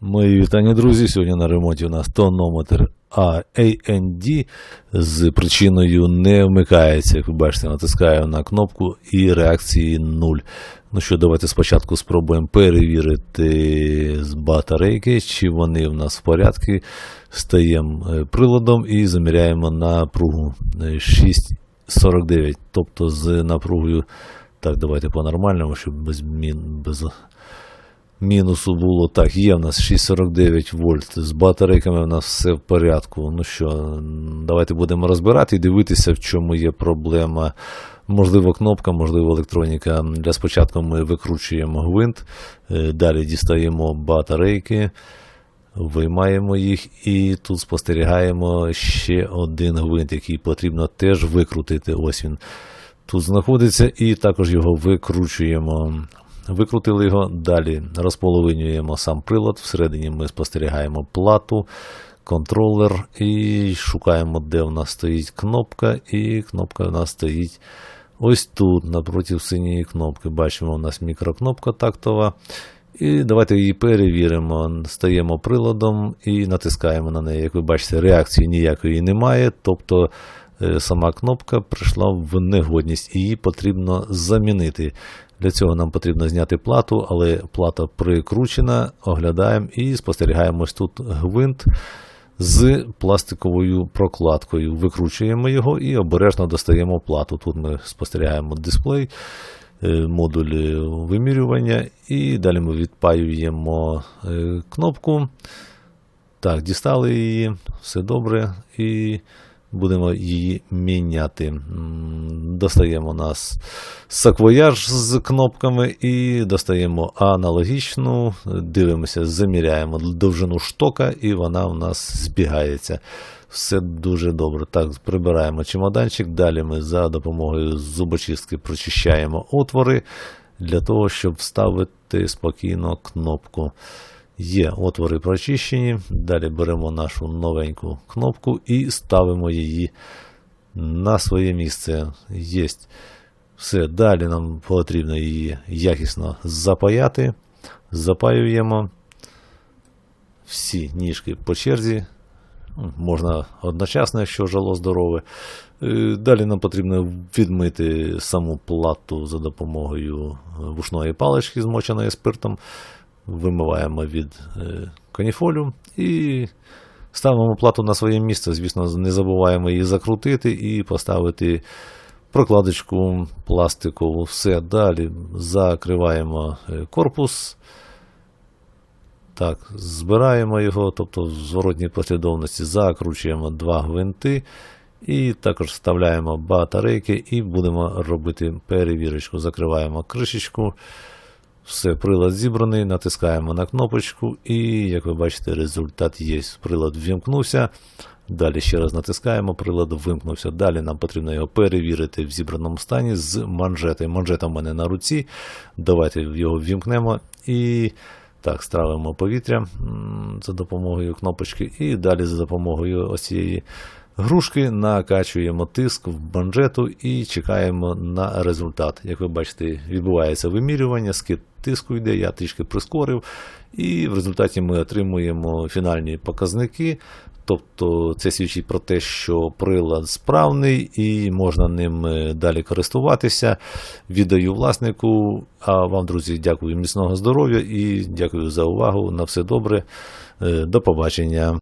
Мої вітання, друзі. Сьогодні на ремонті у нас тонометр AND з причиною не вмикається. Як ви бачите, натискаю на кнопку і реакції 0. Ну що, давайте спочатку спробуємо перевірити з батарейки, чи вони в нас в порядку. Стаємо е, приладом і заміряємо напругу Е, 6,49. Тобто з напругою. Так, давайте по-нормальному, щоб без, без мінусу було. Так, є в нас 6,49 вольт. З батарейками в нас все в порядку. Ну що, давайте будемо розбирати і дивитися, в чому є проблема. Можливо, кнопка, можливо, електроніка. Для спочатку ми викручуємо гвинт, е, далі дістаємо батарейки, виймаємо їх і тут спостерігаємо ще один гвинт, який потрібно теж викрутити. Ось він тут знаходиться, і також його викручуємо. Викрутили його, далі розполовинюємо сам прилад. Всередині ми спостерігаємо плату, контролер і шукаємо, де в нас стоїть кнопка, і кнопка в нас стоїть ось тут, напроти синьої кнопки. Бачимо, у нас мікрокнопка тактова. І давайте її перевіримо. Стаємо приладом і натискаємо на неї. Як ви бачите, реакції ніякої немає. Тобто сама кнопка прийшла в негодність і її потрібно замінити. Для цього нам потрібно зняти плату, але плата прикручена, оглядаємо і спостерігаємо ось тут гвинт з пластиковою прокладкою. Викручуємо його і обережно достаємо плату. Тут ми спостерігаємо дисплей, е, модуль вимірювання, і далі ми відпаюємо е, кнопку. Так, дістали її, все добре, і будемо її міняти. Достаємо у нас саквояж з кнопками і достаємо аналогічну, дивимося, заміряємо довжину штока, і вона у нас збігається. Все дуже добре. Так, прибираємо чемоданчик. Далі ми за допомогою зубочистки прочищаємо отвори для того, щоб вставити спокійно кнопку. Є отвори прочищені. Далі беремо нашу новеньку кнопку і ставимо її на своє місце. Єсть. Все, далі нам потрібно її якісно запаяти. Запаюємо всі ніжки по черзі. Можна одночасно, якщо жало здорове. Е, Далі нам потрібно відмити саму плату за допомогою вушної палички, змоченої спиртом. Вимиваємо від е, каніфолю і ставимо плату на своє місце. Звісно, не забуваємо її закрутити і поставити прокладочку пластикову. Все далі закриваємо е, корпус. Так, збираємо його, тобто в зворотній послідовності закручуємо два гвинти. І також вставляємо батарейки і будемо робити перевірочку. Закриваємо кришечку. Все, прилад зібраний, натискаємо на кнопочку, і, як ви бачите, результат є. Прилад ввімкнувся. Далі ще раз натискаємо, прилад вимкнувся. Далі нам потрібно його перевірити в зібраному стані з манжети. Манжета в мене на руці. Давайте його ввімкнемо і так, стравимо повітря за допомогою кнопочки. І далі за допомогою ось цієї грушки накачуємо тиск в манжету і чекаємо на результат. Як ви бачите, відбувається вимірювання, скид тиску йде, я трішки прискорив, і в результаті ми отримуємо фінальні показники. Тобто це свідчить про те, що прилад справний і можна ним е, далі користуватися. Віддаю власнику. А вам, друзі, дякую міцного здоров'я і дякую за увагу. На все добре. Е, До побачення.